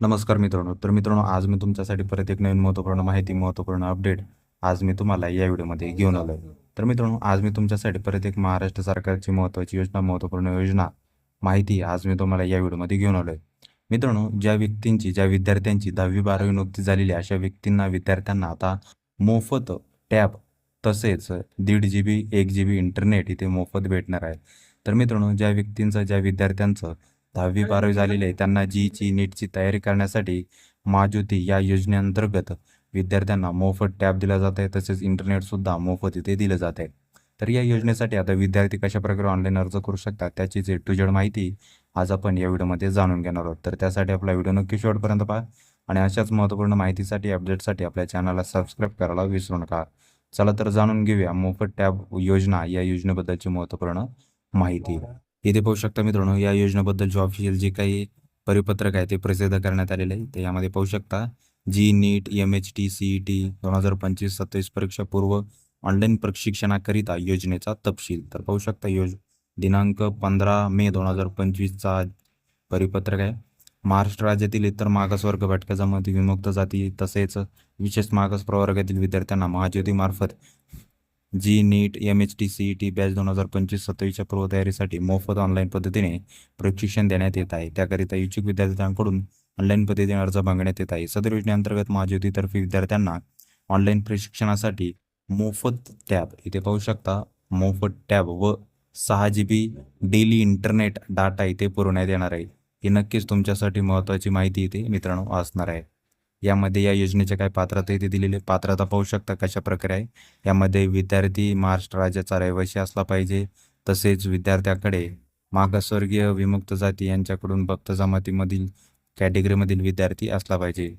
नमस्कार मित्रांनो. तर मित्रांनो आज मी तुमच्यासाठी परत एक नवीन महत्त्वपूर्ण माहिती महत्त्वपूर्ण अपडेट आज मी तुम्हाला या व्हिडिओमध्ये घेऊन आलो आहे तर मित्रांनो आज मी तुमच्यासाठी परत एक महाराष्ट्र सरकारची महत्त्वाची योजना महत्त्वपूर्ण योजना माहिती आज मी तुम्हाला या व्हिडिओमध्ये घेऊन आलो आहे मित्रांनो ज्या व्यक्तींची ज्या विद्यार्थ्यांची दहावी बारावी नुकती झालेली आहे, अशा व्यक्तींना विद्यार्थ्यांना आता मोफत टॅब तसेच दीड जी बी एक जी बी इंटरनेट इथे मोफत भेटणार आहे. तर मित्रांनो ज्या व्यक्तींचं ज्या विद्यार्थ्यांचं दहावी बारावी झालेले आहे. त्यांना जीईची नीटची तयारी करण्यासाठी महाज्योती या योजनेअंतर्गत विद्यार्थ्यांना मोफत टॅब दिला जात आहे. तसेच इंटरनेटसुद्धा मोफत इथे दिलं जात आहे. तर या योजनेसाठी आता विद्यार्थी कशा प्रकारे ऑनलाईन अर्ज करू शकतात त्याची जे टू जेड माहिती आज आपण या व्हिडिओमध्ये जाणून घेणार आहोत. तर त्यासाठी आपला व्हिडिओ नक्की शेवटपर्यंत पहा आणि अशाच महत्त्वपूर्ण माहितीसाठी अपडेटसाठी आपल्या चॅनलला सबस्क्राईब करायला विसरू नका. चला तर जाणून घेऊया मोफत टॅब योजना या योजनेबद्दलची महत्त्वपूर्ण माहिती. इथे पाहू शकता मित्रांनो या योजनेबद्दलचे ऑफिशियल जे काही परिपत्रक आहे ते प्रसिद्ध करण्यात आलेले आहे. ते यामध्ये पाहू शकता JEE NEET M H T C E T दोन हजार पंचवीस सत्तावीस परीक्षा पूर्व ऑनलाईन प्रशिक्षणाकरिता योजनेचा तपशील. तर पाहू शकता योज दिनांक पंधरा मे दोन हजार पंचवीसचा परिपत्रक आहे. महाराष्ट्र राज्यातील इतर मागासवर्ग भटक्या जमाती विमुक्त जाती तसेच विशेष मागास प्रवर्गातील विद्यार्थ्यांना महाज्योतीमार्फत JEE NEET M H T C E T batch दोन हजार पंचवीस सत्तावीसच्या पूर्वतयारीसाठी मोफत ऑनलाईन पद्धतीने प्रशिक्षण देण्यात येत आहे. त्याकरिता इच्छुक विद्यार्थ्यांकडून ऑनलाईन पद्धतीने अर्ज मागण्यात येत आहे. सदर योजनेअंतर्गत महाज्योतीतर्फे विद्यार्थ्यांना ऑनलाईन प्रशिक्षणासाठी मोफत टॅब इथे पाहू शकता मोफत टॅब व सहा G B daily internet data इथे पुरवण्यात येणार आहे. ही नक्कीच तुमच्यासाठी महत्त्वाची माहिती इथे मित्रांनो असणार आहे. यामध्ये या योजनेच्या काय पात्रता इथे दिलेली पात्रता पाहू शकता कशा प्रकारे आहे. यामध्ये विद्यार्थी महाराष्ट्र राज्याचा रहिवासी असला पाहिजे. तसेच विद्यार्थ्याकडे मागासवर्गीय विमुक्त जाती यांच्याकडून भक्त जमातीमधील कॅटेगरीमधील विद्यार्थी असला पाहिजे.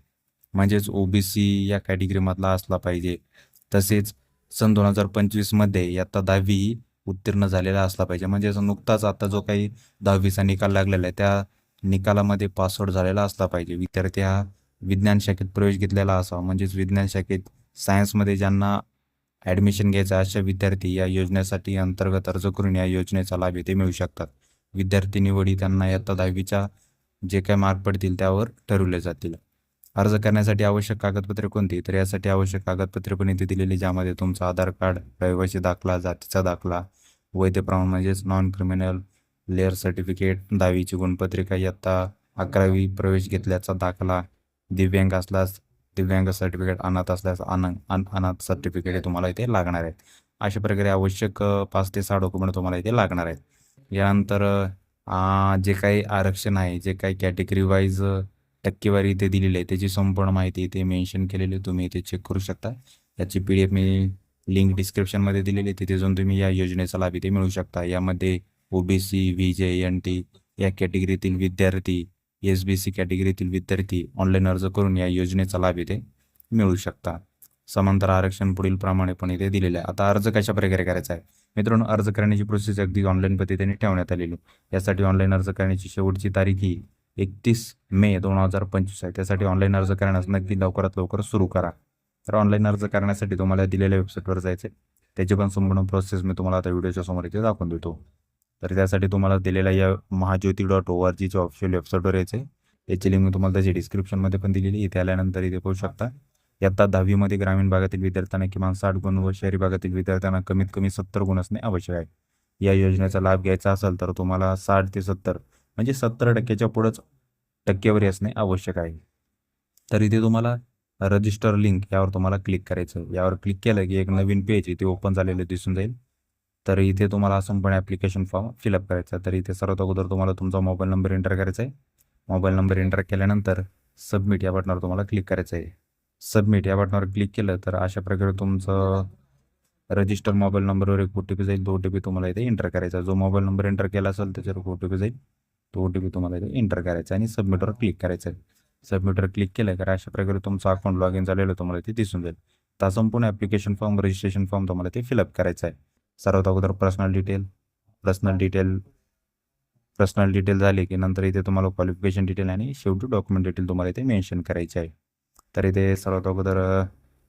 म्हणजेच ओबीसी या कॅटेगरीमधला असला पाहिजे. तसेच सन दोन हजार पंचवीसमध्ये इयत्ता दहावी उत्तीर्ण झालेला असला पाहिजे. म्हणजेच नुकताच आता जो काही दहावीचा निकाल लागलेला आहे त्या निकालामध्ये पासआउट झालेला असला पाहिजे. विद्यार्थी हा विज्ञान शाखेत प्रवेश घेतलेला असावा. म्हणजेच विज्ञान शाखेत सायन्समध्ये ज्यांना ॲडमिशन घ्यायचं अशा विद्यार्थी या योजनेसाठी अंतर्गत अर्ज करून या योजनेचा लाभ येथे मिळू शकतात. विद्यार्थी निवडी त्यांना इयत्ता दहावीच्या जे काही मार्क पडतील त्यावर ठरवले जातील. अर्ज करण्यासाठी आवश्यक कागदपत्रे कोणती? तर यासाठी आवश्यक कागदपत्रे पण इथे दिलेली ज्यामध्ये तुमचा आधार कार्ड रहिवासी दाखला जातीचा दाखला वैध प्रमाण म्हणजेच नॉन क्रिमिनल लेअर सर्टिफिकेट दहावीची गुणपत्रिका इयत्ता अकरावी प्रवेश घेतल्याचा दाखला दिव्यांग असल्यास दिव्यांग सर्टिफिकेट अनाथ असल्यास अन अन अनाथ सर्टिफिकेट हे तुम्हाला इथे लागणार आहेत. अशा प्रकारे आवश्यक पाच ते सहा डॉक्युमेंट तुम्हाला इथे लागणार आहेत. यानंतर जे काही आरक्षण आहे जे काही कॅटेगरी वाईज टक्केवारी इथे दिलेली आहे त्याची संपूर्ण माहिती इथे मेन्शन केलेली आहे. तुम्ही इथे चेक करू शकता. याची पी डी एफ मी लिंक डिस्क्रिप्शनमध्ये दिलेली आहे तिथे जाऊन तुम्ही या योजनेचा लाभ इथे मिळू शकता. यामध्ये O B C V J N T या कॅटेगरीतील विद्यार्थी एस बी सी कॅटेगरीतील विद्यार्थी ऑनलाईन अर्ज करून या योजनेचा लाभ इथे मिळू शकता समांतर आरक्षण पुढील प्रमाणे पण इथे दिलेलं आहे. आता अर्ज कशा प्रकारे करायचा आहे? मित्रांनो अर्ज करण्याची प्रोसेस अगदी ऑनलाईन पद्धतीने ठेवण्यात आलेली यासाठी ऑनलाईन अर्ज करण्याची शेवटची तारीख ही एकतीस मे दोन हजार पंचवीस आहे. त्यासाठी ऑनलाईन अर्ज करण्यास नक्की लवकरात लवकर सुरू करा. तर ऑनलाईन अर्ज करण्यासाठी तुम्हाला दिलेल्या वेबसाईटवर जायचं आहे त्याची पण संपूर्ण प्रोसेस मी तुम्हाला आता व्हिडिओच्या समोर इथे दाखवून देतो. तर त्यासाठी तुम्हाला दिलेल्या या महाज्योती डॉट ओ आर जीच्या ऑफिशियल वेबसाईटवर यायचं आहे याची लिंक मी तुम्हाला त्याची डिस्क्रिप्शनमध्ये पण दिलेली इथे आल्यानंतर इथे पाहू शकता. इयत्ता दहावीमध्ये ग्रामीण भागातील विद्यार्थ्यांना किमान साठ गुण व शहरी भागातील विद्यार्थ्यांना कमीत कमी सत्तर गुण असणे आवश्यक आहे. या योजनेचा लाभ घ्यायचा असेल तर तुम्हाला साठ ते सत्तर म्हणजे सत्तर टक्क्याच्या पुढंच टक्केवारी असणे आवश्यक आहे. तर इथे तुम्हाला रजिस्टर लिंक यावर तुम्हाला क्लिक करायचं यावर क्लिक केलं की एक नवीन पेज इथे ओपन झालेलं दिसून जाईल. तर इथे तुम्हाला संपूर्ण ॲप्लिकेशन फॉर्म फिलअप करायचा आहे. तर इथे सर्वात अगोदर तुम्हाला तुमचा मोबाईल नंबर एंटर करायचा आहे. मोबाईल नंबर एंटर केल्यानंतर सबमिट या बटनावर तुम्हाला क्लिक करायचं आहे. सबमिट या बटनावर क्लिक केलं तर अशा प्रकारे तुमचं रजिस्टर मोबाईल नंबरवर एक ओ टी पी जाईल. तो ओ टी पी तुम्हाला इथे एंटर करायचा जो मोबाईल नंबर एंटर केला असेल त्याच्यावर ओ टी पी जाईल. तो ओ टी पी तुम्हाला इथे एंटर करायचा आणि सबमिटवर क्लिक करायचं आहे. सबमिटवर क्लिक केलं तर अशा प्रकारे तुमचं अकाउंट लॉग इन झालेलं तुम्हाला इथे दिसून जाईल. तर संपूर्ण ॲप्लिकेशन फॉर्म रजिस्ट्रेशन फॉर्म तुम्हाला ते फिलअप करायचं आहे. सर्वात अगोदर personal detail personal detail personal detail झाले की नंतर इथे तुम्हाला क्वालिफिकेशन डिटेल आणि शेवटी डॉक्युमेंट डिटेल तुम्हाला इथे मेन्शन करायचे आहे. तर इथे सर्वात अगोदर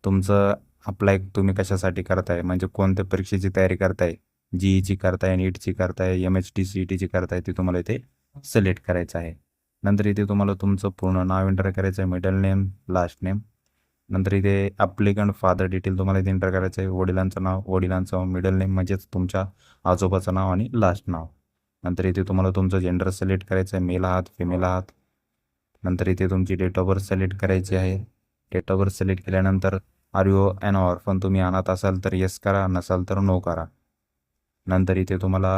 तुमचं अप्लाय तुम्ही कशासाठी करताय? म्हणजे कोणत्या परीक्षेची तयारी करताय? जी ईची करताय नीटची करताय M H T C E टीची करताय ती तुम्हाला इथे सिलेक्ट करायचं आहे. नंतर इथे तुम्हाला तुमचं पूर्ण नाव एंटर करायचं आहे मिडल नेम लास्ट नेम नंतर इथे ॲप्लिकंट फादर डिटेल तुम्हाला इथे एंटर करायचं आहे. वडिलांचं नाव वडिलांचं मिडल नेम म्हणजेच तुमच्या आजोबाचं नाव आणि लास्ट नाव. नंतर इथे तुम्हाला तुमचं जेंडर सिलेक्ट करायचं आहे. मेल आहात फिमेल आहात. नंतर इथे तुमची डेट ऑफ बर्थ सिलेक्ट करायची आहे. डेट ऑफ बर्थ सिलेक्ट केल्यानंतर आर यू अन ऑर्फन तुम्ही आणत असाल तर येस करा नसाल तर नो करा. नंतर इथे तुम्हाला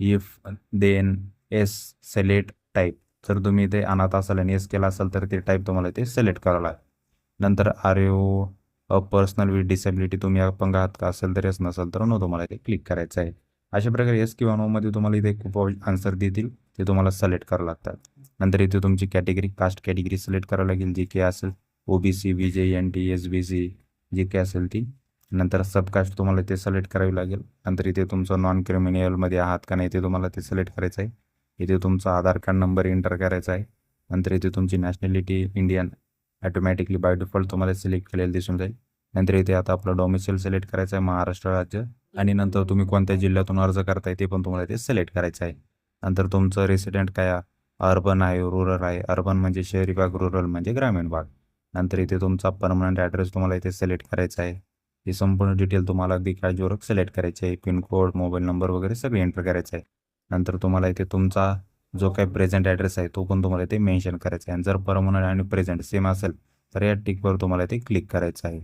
if then S select type जर तुम्ही ते अनाथ असाल आणि एस केला असाल तर ते टाईप तुम्हाला ते सिलेक्ट करावं लागेल. नंतर आर यू हो, अ पर्सनल विथ डिसेबिलिटी तुम्ही अपंग आहात का असेल तर येस नसेल तर नो तुम्हाला ते क्लिक करायचं आहे. अशा प्रकारे येस किंवा नोमध्ये तुम्हाला इथे खूप आन्सर देतील ते तुम्हाला सिलेक्ट करावं लागतात. नंतर इथे तुमची कॅटेगरी कास्ट कॅटेगरी सिलेक्ट करावं लागेल जी काही असेल O B C V J N T S B C जी काही असेल ती. नंतर सबकास्ट तुम्हाला ते सिलेक्ट करावी लागेल. नंतर इथे तुमचं नॉन क्रिमिनलमध्ये आहात का नाही ते तुम्हाला ते सिलेक्ट करायचं आहे. इथे तुमचा आधार कार्ड नंबर एंटर करायचा आहे. नंतर इथे तुमची nationality Indian automatically by default तुम्हाला सिलेक्ट केलेलं दिसून जाईल. नंतर इथे आता आपलं डॉमिसाईल सिलेक्ट करायचं आहे महाराष्ट्र राज्य. आणि नंतर तुम्ही कोणत्या जिल्ह्यातून अर्ज करताय ते पण तुम्हाला इथे सिलेक्ट करायचं आहे. नंतर तुमचं रेसिडेंट काय अर्बन आहे रुरल आहे. अर्बन म्हणजे शहरी भाग रुरल म्हणजे ग्रामीण भाग. नंतर इथे तुमचा परमनंट ॲड्रेस तुम्हाला इथे सिलेक्ट करायचा आहे. ही संपूर्ण डिटेल तुम्हाला अगदी काळजीपूर्वक सिलेक्ट करायची आहे. पिनकोड मोबाईल नंबर वगैरे सगळे एंटर करायचं आहे. नंतर तुम्हाला इथे तुमचा जो काही प्रेझेंट ॲड्रेस आहे तो पण तुम्हाला इथे मेन्शन करायचा आहे. आणि जर परमनंट आणि प्रेझेंट सेम असेल तर या टिकवर तुम्हाला इथे क्लिक करायचं आहे.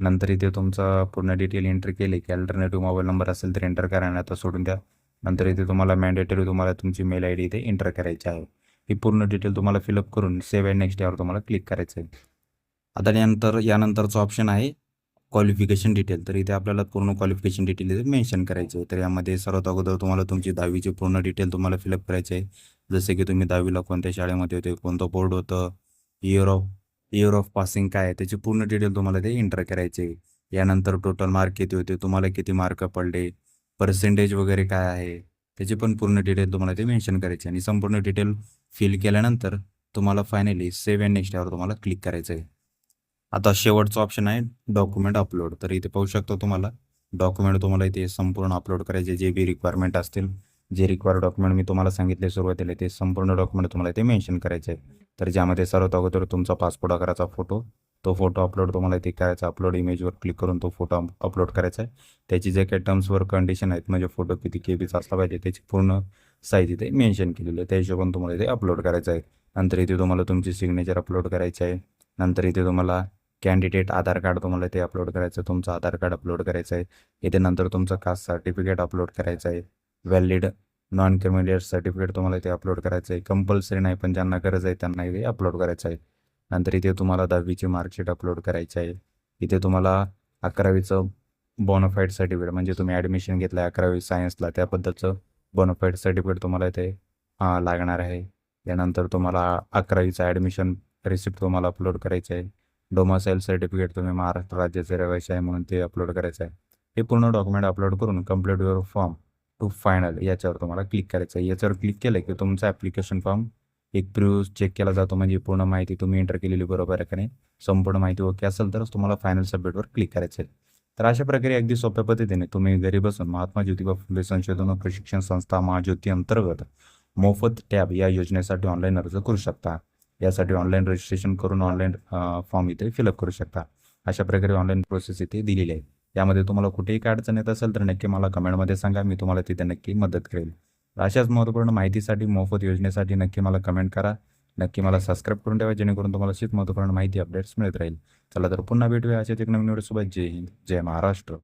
नंतर इथे तुमचं पूर्ण डिटेल एंटर केली की अल्टरनेटिव्ह मोबाईल नंबर असेल तर एंटर करा आणि आता सोडून द्या. नंतर इथे तुम्हाला मॅन्डेटरी तुम्हाला तुमची मेल आय डी इथे एंटर करायची आहे. ही पूर्ण डिटेल तुम्हाला फिलअप करून सेव्ह अँड नेक्स्ट यावर तुम्हाला क्लिक करायचं आहे. आता यानंतर यानंतरचं ऑप्शन आहे क्वालिफिकेशन डिटेल तर इथे आपल्याला पूर्ण क्वालिफिकेशन डिटेल इथे मेन्शन करायचं आहे. तर यामध्ये सर्वात अगोदर तुम्हाला तुमची दहावीची पूर्ण डिटेल तुम्हाला फिलअप करायचे आहे. जसे की तुम्ही दहावीला कोणत्या शाळेमध्ये होते कोणतं बोर्ड होतं year of year of passing काय आहे त्याची पूर्ण डिटेल तुम्हाला ते एंटर करायचे यानंतर टोटल मार्क किती होते तुम्हाला किती मार्क पडले पर्सेंटेज वगैरे काय आहे त्याची पण पूर्ण डिटेल तुम्हाला ते मेन्शन करायची आणि संपूर्ण डिटेल फिल केल्यानंतर तुम्हाला फायनली सेव्ह अँड नेक्स्ट यावर तुम्हाला क्लिक करायचं आहे. आता शेवटचं ऑप्शन आहे डॉक्युमेंट अपलोड तर इथे पाहू शकता तुम्हाला डॉक्युमेंट तुम्हाला इथे संपूर्ण अपलोड करायचे जे बी रिक्वायरमेंट असतील जे रिक्वायर डॉक्युमेंट मी तुम्हाला सांगितले सुरुवातीला ते संपूर्ण डॉक्युमेंट तुम्हाला इथे मेन्शन करायचे आहे. तर ज्यामध्ये सर्वात अगोदर तुमचा पासपोर्ट आकाराचा फोटो तो फोटो अपलोड तुम्हाला इथे करायचा अपलोड इमेजवर क्लिक करून तो फोटो अपलोड करायचा आहे. त्याची जे काही टर्म्सवर कंडिशन आहेत म्हणजे फोटो किती के बीचा असला पाहिजे त्याची पूर्ण साईज इथे मेन्शन केलेली आहे. त्या हिशोबाने तुम्हाला इथे अपलोड करायचं आहे. नंतर इथे तुम्हाला तुमची सिग्नेचर अपलोड करायची आहे. नंतर इथे तुम्हाला कॅन्डिडेट आधार कार्ड तुम्हाला ते अपलोड करायचं आहे. तुमचं आधार कार्ड अपलोड करायचं आहे. इथे नंतर तुमचं कास्ट सर्टिफिकेट अपलोड करायचं आहे. व्हॅलिड नॉन क्रिमिलियर सर्टिफिकेट तुम्हाला इथे अपलोड करायचं आहे. कंपल्सरी नाही पण ज्यांना गरज आहे त्यांना इथे अपलोड करायचं आहे. नंतर इथे तुम्हाला दहावीची मार्कशीट अपलोड करायची आहे. इथे तुम्हाला अकरावीचं बोनोफाईड सर्टिफिकेट म्हणजे तुम्ही ॲडमिशन घेतलं आहे अकरावी सायन्सला त्याबद्दलचं बोनोफाईड सर्टिफिकेट तुम्हाला इथे लागणार आहे. यानंतर तुम्हाला अकरावीचं ॲडमिशन रिसिप्ट तुम्हाला अपलोड करायचं आहे. डोमासाईल सर्टिफिकेट तुम्ही महाराष्ट्र राज्याचे रहिवासी आहे म्हणून ते अपलोड करायचं आहे. हे पूर्ण डॉक्युमेंट अपलोड करून complete your form to final याच्यावर तुम्हाला क्लिक करायचं आहे. याच्यावर क्लिक केलं की तुमचा ॲप्लिकेशन फॉर्म एक प्रिव्ह चेक केला जातो म्हणजे पूर्ण माहिती तुम्ही एंटर केलेली बरोबर आहे का नाही संपूर्ण माहिती ओके असेल तरच तुम्हाला फायनल सबमिटवर क्लिक करायचं आहे. तर अशा प्रकारे अगदी सोप्या पद्धतीने तुम्ही घरी बसून महात्मा ज्योतिबा फुले संशोधन व प्रशिक्षण संस्था महाज्योती अंतर्गत मोफत टॅब या योजनेसाठी ऑनलाईन अर्ज करू शकता. यासाठी ऑनलाईन रजिस्ट्रेशन करून ऑनलाईन फॉर्म इथे फिलअप करू शकता. अशा प्रकारे ऑनलाईन प्रोसेस इथे दिलेली आहे. यामध्ये तुम्हाला कुठेही काय अडचण येत असेल तर नक्की मला कमेंटमध्ये सांगा मी तुम्हाला तिथे नक्की मदत करेल. अशाच महत्त्वपूर्ण माहितीसाठी मोफत योजनेसाठी नक्की मला कमेंट करा. नक्की मला सबस्क्राईब करून ठेवा जेणेकरून तुम्हाला अशीच महत्त्वपूर्ण माहिती अपडेट्स मिळत राहील. चला तर पुन्हा भेटूया अशाच एक नवीन व्हिडिओसोबत जय हिंद जय महाराष्ट्र.